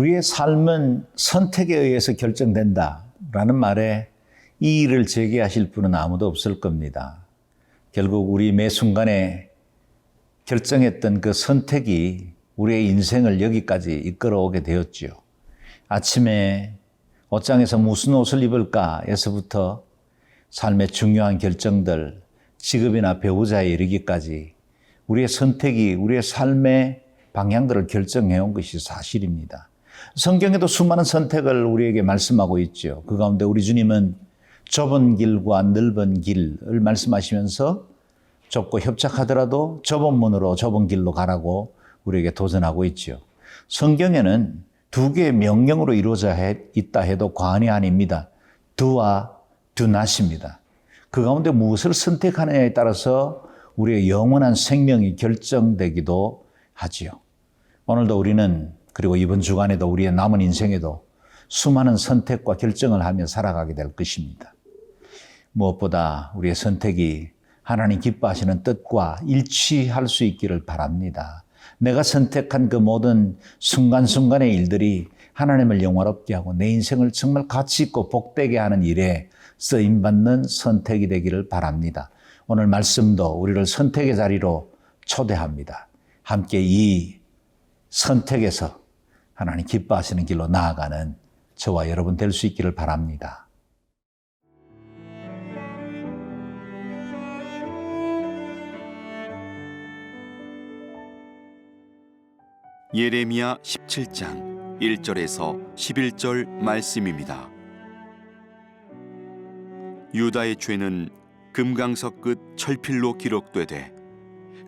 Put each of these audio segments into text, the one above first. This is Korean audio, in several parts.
우리의 삶은 선택에 의해서 결정된다라는 말에 이의를 제기하실 분은 아무도 없을 겁니다. 결국 우리 매 순간에 결정했던 그 선택이 우리의 인생을 여기까지 이끌어오게 되었지요. 아침에 옷장에서 무슨 옷을 입을까에서부터 삶의 중요한 결정들, 직업이나 배우자에 이르기까지 우리의 선택이 우리의 삶의 방향들을 결정해 온 것이 사실입니다. 성경에도 수많은 선택을 우리에게 말씀하고 있죠. 그 가운데 우리 주님은 좁은 길과 넓은 길을 말씀하시면서 좁고 협착하더라도 좁은 문으로 좁은 길로 가라고 우리에게 도전하고 있죠. 성경에는 두 개의 명령으로 이루어져 있다 해도 과언이 아닙니다. 두와 두낫입니다. 그 가운데 무엇을 선택하느냐에 따라서 우리의 영원한 생명이 결정되기도 하지요. 오늘도 우리는 그리고 이번 주간에도 우리의 남은 인생에도 수많은 선택과 결정을 하며 살아가게 될 것입니다. 무엇보다 우리의 선택이 하나님 기뻐하시는 뜻과 일치할 수 있기를 바랍니다. 내가 선택한 그 모든 순간순간의 일들이 하나님을 영화롭게 하고 내 인생을 정말 가치 있고 복되게 하는 일에 쓰임받는 선택이 되기를 바랍니다. 오늘 말씀도 우리를 선택의 자리로 초대합니다. 함께 이 선택에서 하나님 기뻐하시는 길로 나아가는 저와 여러분 될 수 있기를 바랍니다. 예레미야 17장 1절에서 11절 말씀입니다. 유다의 죄는 금강석 끝 철필로 기록되되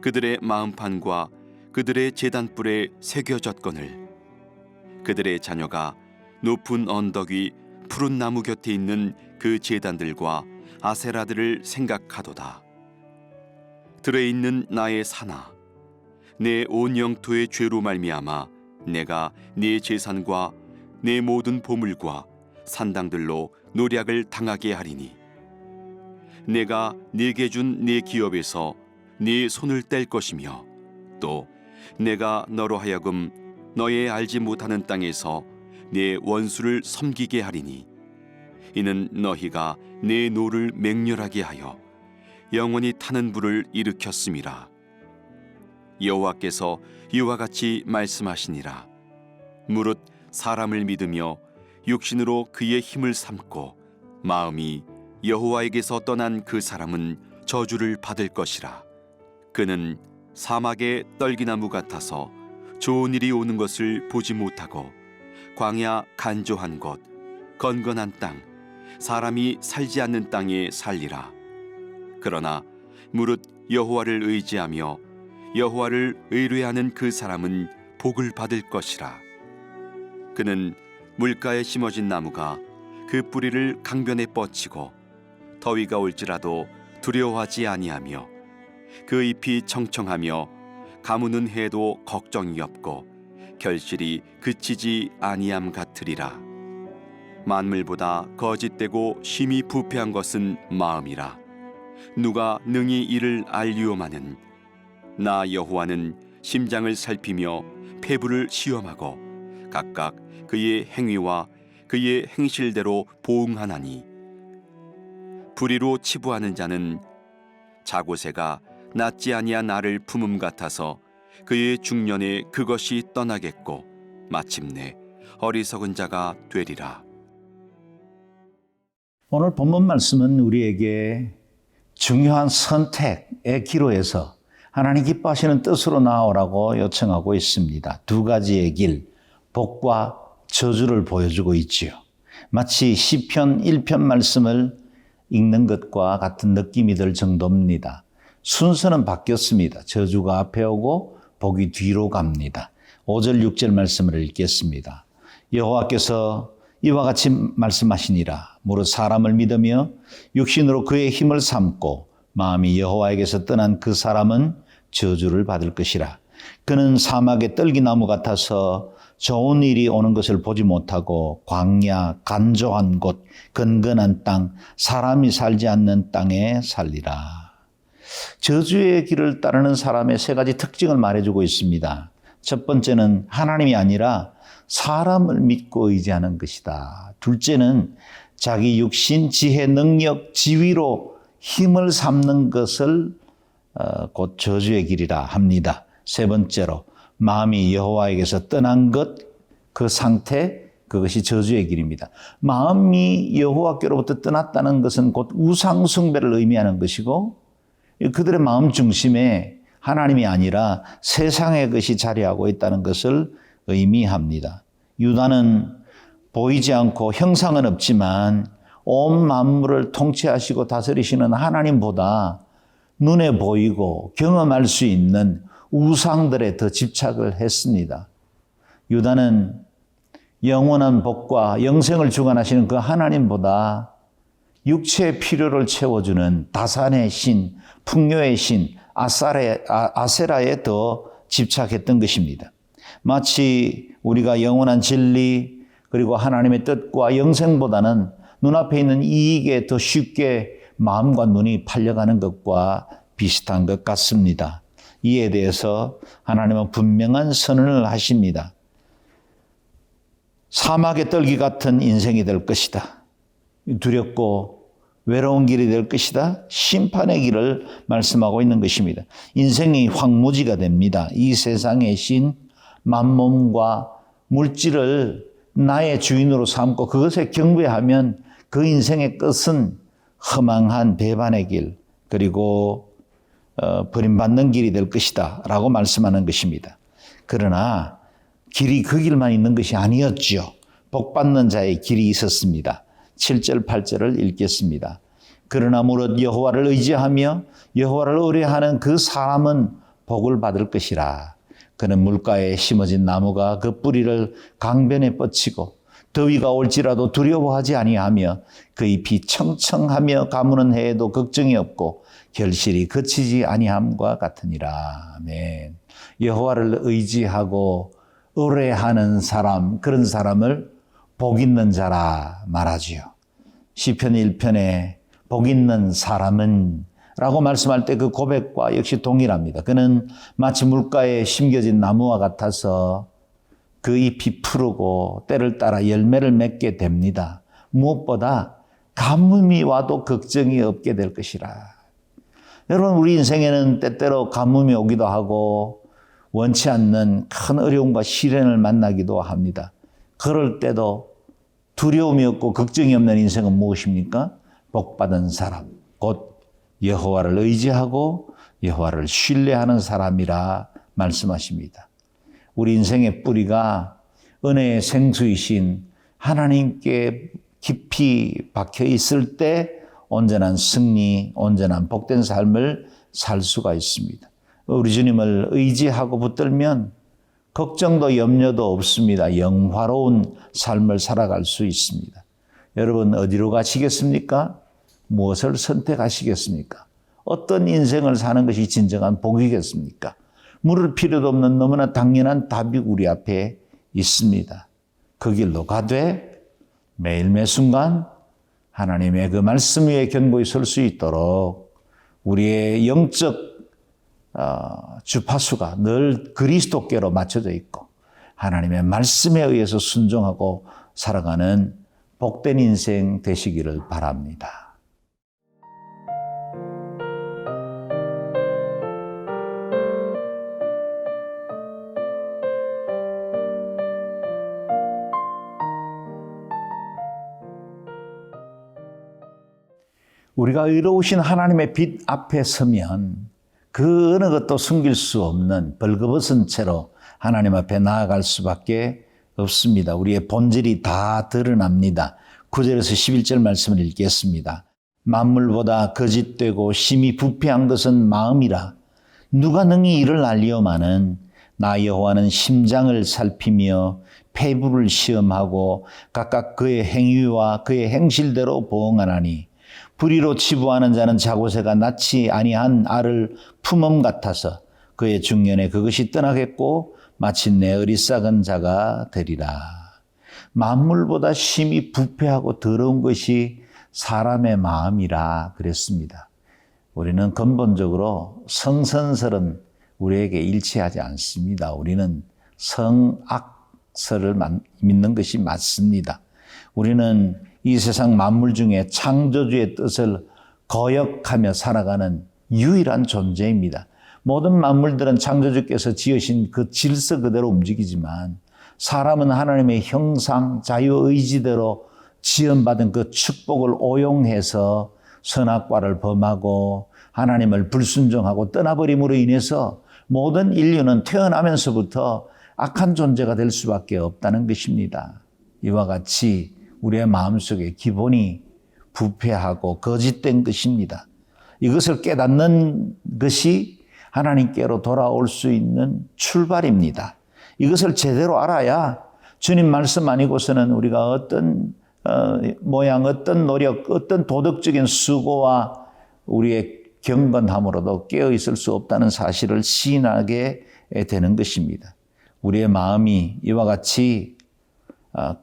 그들의 마음판과 그들의 제단불에 새겨졌거늘 그들의 자녀가 높은 언덕 위 푸른 나무 곁에 있는 그 제단들과 아세라들을 생각하도다. 들에 있는 나의 사나 내 온 영토의 죄로 말미암아 내가 네 재산과 내 모든 보물과 산당들로 노략을 당하게 하리니 내가 네게 준 네 기업에서 네 손을 뗄 것이며 또 내가 너로 하여금 너의 알지 못하는 땅에서 네 원수를 섬기게 하리니 이는 너희가 내 노를 맹렬하게 하여 영원히 타는 불을 일으켰음이라. 여호와께서 이와 같이 말씀하시니라. 무릇 사람을 믿으며 육신으로 그의 힘을 삼고 마음이 여호와에게서 떠난 그 사람은 저주를 받을 것이라. 그는 사막의 떨기나무 같아서 좋은 일이 오는 것을 보지 못하고 광야 간조한 곳 건건한 땅 사람이 살지 않는 땅에 살리라. 그러나 무릇 여호와를 의지하며 여호와를 의뢰하는 그 사람은 복을 받을 것이라. 그는 물가에 심어진 나무가 그 뿌리를 강변에 뻗치고 더위가 올지라도 두려워하지 아니하며 그 잎이 청청하며 가무는 해도 걱정이 없고 결실이 그치지 아니함 같으리라. 만물보다 거짓되고 심히 부패한 것은 마음이라. 누가 능히 이를 알리오마는 나 여호와는 심장을 살피며 폐부를 시험하고 각각 그의 행위와 그의 행실대로 보응하나니. 불의로 치부하는 자는 자고새가 낫지 아니한 나를 품음 같아서 그의 중년에 그것이 떠나겠고 마침내 어리석은 자가 되리라 오늘 본문 말씀은 우리에게 중요한 선택의 기로에서 하나님 기뻐하시는 뜻으로 나오라고 요청하고 있습니다. 두 가지의 길, 복과 저주를 보여주고 있지요. 마치 시편 1편 말씀을 읽는 것과 같은 느낌이 들 정도입니다. 순서는 바뀌었습니다. 저주가 앞에 오고 복이 뒤로 갑니다. 5절 6절 말씀을 읽겠습니다. 여호와께서 이와 같이 말씀하시니라 무릇 사람을 믿으며 육신으로 그의 힘을 삼고 마음이 여호와에게서 떠난 그 사람은 저주를 받을 것이라 그는 사막의 떨기나무 같아서 좋은 일이 오는 것을 보지 못하고 광야 간조한 곳 건건한 땅 사람이 살지 않는 땅에 살리라 저주의 길을 따르는 사람의 세 가지 특징을 말해주고 있습니다 첫 번째는 하나님이 아니라 사람을 믿고 의지하는 것이다. 둘째는 자기 육신, 지혜, 능력, 지위로 힘을 삼는 것을 어, 곧 저주의 길이라 합니다. 세 번째로 마음이 여호와에게서 떠난 것, 그 상태, 그것이 저주의 길입니다. 마음이 여호와께로부터 떠났다는 것은 곧 우상 숭배를 의미하는 것이고 그들의 마음 중심에 하나님이 아니라 세상의 것이 자리하고 있다는 것을 의미합니다. 유다는 보이지 않고 형상은 없지만 온 만물을 통치하시고 다스리시는 하나님보다 눈에 보이고 경험할 수 있는 우상들에 더 집착을 했습니다. 유다는 영원한 복과 영생을 주관하시는 그 하나님보다 육체의 필요를 채워주는 다산의 신, 풍요의 신, 아사레, 아, 아세라에 더 집착했던 것입니다. 마치 우리가 영원한 진리 그리고 하나님의 뜻과 영생보다는 눈앞에 있는 이익에 더 쉽게 마음과 눈이 팔려가는 것과 비슷한 것 같습니다. 이에 대해서 하나님은 분명한 선언을 하십니다. 사막의 떨기 같은 인생이 될 것이다. 두렵고 외로운 길이 될 것이다. 심판의 길을 말씀하고 있는 것입니다. 인생이 황무지가 됩니다. 이 세상의 신, 만몸과 물질을 나의 주인으로 삼고 그것에 경배하면 그 인생의 끝은 허망한 배반의 길, 그리고 어, 버림받는 길이 될 것이다. 라고 말씀하는 것입니다. 그러나 길이 그 길만 있는 것이 아니었죠. 복받는 자의 길이 있었습니다. 7절, 8절을 읽겠습니다. 그러나 무릇 여호와를 의지하며 여호와를 의뢰하는 그 사람은 복을 받을 것이라. 그는 물가에 심어진 나무가 그 뿌리를 강변에 뻗치고 더위가 올지라도 두려워하지 아니하며 그 잎이 청청하며 가무는 해에도 걱정이 없고 결실이 그치지 아니함과 같으니라. 아멘. 여호와를 의지하고 의뢰하는 사람, 그런 사람을 복 있는 자라 말하지요. 시편 1편에 복 있는 사람은 라고 말씀할 때 그 고백과 역시 동일합니다. 그는 마치 물가에 심겨진 나무와 같아서 그 잎이 푸르고 때를 따라 열매를 맺게 됩니다. 무엇보다 가뭄이 와도 걱정이 없게 될 것이라. 여러분, 우리 인생에는 때때로 가뭄이 오기도 하고 원치 않는 큰 어려움과 시련을 만나기도 합니다. 그럴 때도 두려움이 없고 걱정이 없는 인생은 무엇입니까? 복받은 사람, 곧 여호와를 의지하고 여호와를 신뢰하는 사람이라 말씀하십니다. 우리 인생의 뿌리가 은혜의 생수이신 하나님께 깊이 박혀 있을 때 온전한 승리, 온전한 복된 삶을 살 수가 있습니다. 우리 주님을 의지하고 붙들면 걱정도 염려도 없습니다. 영화로운 삶을 살아갈 수 있습니다. 여러분 어디로 가시겠습니까? 무엇을 선택하시겠습니까? 어떤 인생을 사는 것이 진정한 복이겠습니까? 물을 필요도 없는 너무나 당연한 답이 우리 앞에 있습니다. 그 길로 가되 매일 매 순간 하나님의 그 말씀 위에 견고히 설 수 있도록 우리의 영적 어, 주파수가 늘 그리스도께로 맞춰져 있고 하나님의 말씀에 의해서 순종하고 살아가는 복된 인생 되시기를 바랍니다. 우리가 의로우신 하나님의 빛 앞에 서면 그 어느 것도 숨길 수 없는 벌거벗은 채로 하나님 앞에 나아갈 수밖에 없습니다. 우리의 본질이 다 드러납니다. 9절에서 11절 말씀을 읽겠습니다. 만물보다 거짓되고 심히 부패한 것은 마음이라 누가 능히 이를 알리오마는 나 여호와는 심장을 살피며 폐부를 시험하고 각각 그의 행위와 그의 행실대로 보응하나니 불의로 치부하는 자는 자고새가 낳지 아니한 알을 품음 같아서 그의 중년에 그것이 떠나겠고 마침내 어리석은 자가 되리라. 만물보다 심히 부패하고 더러운 것이 사람의 마음이라 그랬습니다. 우리는 근본적으로 성선설은 우리에게 일치하지 않습니다. 우리는 성악, 서를 만- 믿는 것이 맞습니다. 우리는 이 세상 만물 중에 창조주의 뜻을 거역하며 살아가는 유일한 존재입니다. 모든 만물들은 창조주께서 지으신 그 질서 그대로 움직이지만 사람은 하나님의 형상, 자유의지대로 지연받은 그 축복을 오용해서 선악과를 범하고 하나님을 불순종하고 떠나버림으로 인해서 모든 인류는 태어나면서부터 악한 존재가 될 수밖에 없다는 것입니다. 이와 같이 우리의 마음속에 기본이 부패하고 거짓된 것입니다. 이것을 깨닫는 것이 하나님께로 돌아올 수 있는 출발입니다. 이것을 제대로 알아야 주님 말씀 아니고서는 우리가 어떤 어, 모양, 어떤 노력, 어떤 도덕적인 수고와 우리의 경건함으로도 깨어 있을 수 없다는 사실을 시인하게 되는 것입니다. 우리의 마음이 이와 같이 어,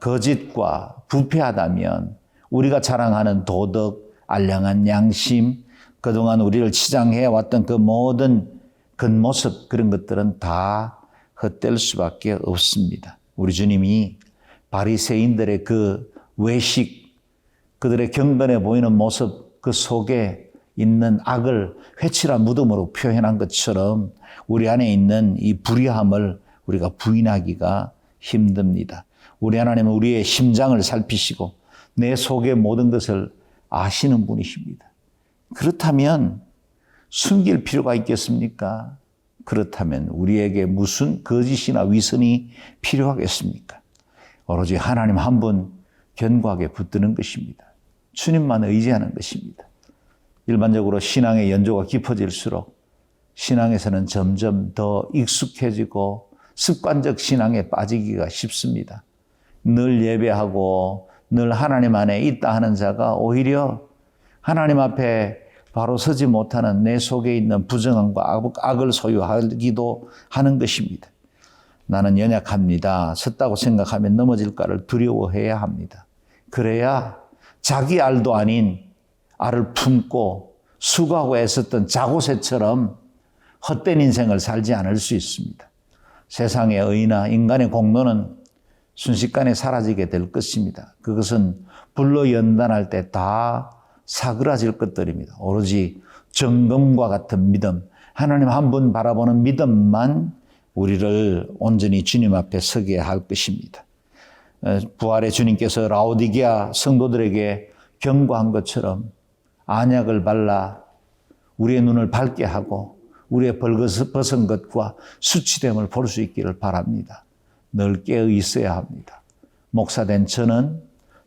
거짓과 부패하다면 우리가 자랑하는 도덕, 알량한 양심, 그동안 우리를 치장해 왔던 그 모든 겉모습 그런 것들은 다 헛될 수밖에 없습니다. 우리 주님이 바리새인들의 그 외식, 그들의 경건해 보이는 모습 그 속에 있는 악을 회칠한 무덤으로 표현한 것처럼 우리 안에 있는 이 불의함을 우리가 부인하기가 힘듭니다. 우리 하나님은 우리의 심장을 살피시고 내 속의 모든 것을 아시는 분이십니다. 그렇다면 숨길 필요가 있겠습니까? 그렇다면 우리에게 무슨 거짓이나 위선이 필요하겠습니까? 오로지 하나님 한 분 견고하게 붙드는 것입니다. 주님만 의지하는 것입니다. 일반적으로 신앙의 연조가 깊어질수록 신앙에서는 점점 더 익숙해지고 습관적 신앙에 빠지기가 쉽습니다. 늘 예배하고 늘 하나님 안에 있다 하는 자가 오히려 하나님 앞에 바로 서지 못하는 내 속에 있는 부정함과 악을 소유하기도 하는 것입니다. 나는 연약합니다. 섰다고 생각하면 넘어질까를 두려워해야 합니다. 그래야 자기 알도 아닌 알을 품고 수고하고 애썼던 자고새처럼 헛된 인생을 살지 않을 수 있습니다. 세상의 의나 인간의 공로는 순식간에 사라지게 될 것입니다. 그것은 불로 연단할 때 다 사그라질 것들입니다. 오로지 정금과 같은 믿음, 하나님 한 분 바라보는 믿음만 우리를 온전히 주님 앞에 서게 할 것입니다. 부활의 주님께서 라오디게아 성도들에게 경고한 것처럼 안약을 발라 우리의 눈을 밝게 하고 우리의 벌거벗은 것과 수치됨을 볼 수 있기를 바랍니다. 늘 깨어 있어야 합니다. 목사된 저는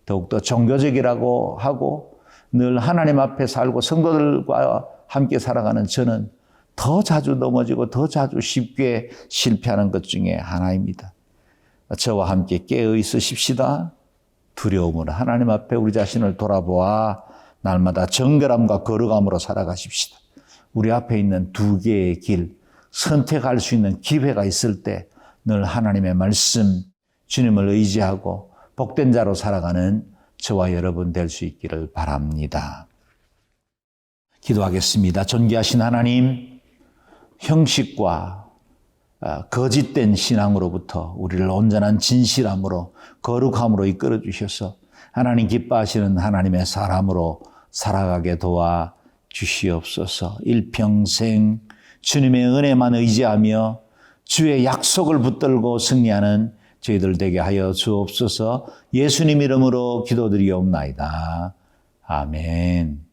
더욱더 종교적이라고 하고 늘 하나님 앞에 살고 성도들과 함께 살아가는 저는 더 자주 넘어지고 더 자주 쉽게 실패하는 것 중에 하나입니다. 저와 함께 깨어 있으십시다. 두려움으로 하나님 앞에 우리 자신을 돌아보아 날마다 정결함과 거룩함으로 살아가십시다. 우리 앞에 있는 두 개의 길, 선택할 수 있는 기회가 있을 때 늘 하나님의 말씀, 주님을 의지하고 복된 자로 살아가는 저와 여러분 될 수 있기를 바랍니다. 기도하겠습니다. 존귀하신 하나님, 형식과 아, 거짓된 신앙으로부터 우리를 온전한 진실함으로 거룩함으로 이끌어 주셔서 하나님 기뻐하시는 하나님의 사람으로 살아가게 도와 주시옵소서. 일평생 주님의 은혜만 의지하며 주의 약속을 붙들고 승리하는 저희들 되게 하여 주옵소서. 예수님 이름으로 기도드리옵나이다. 아멘.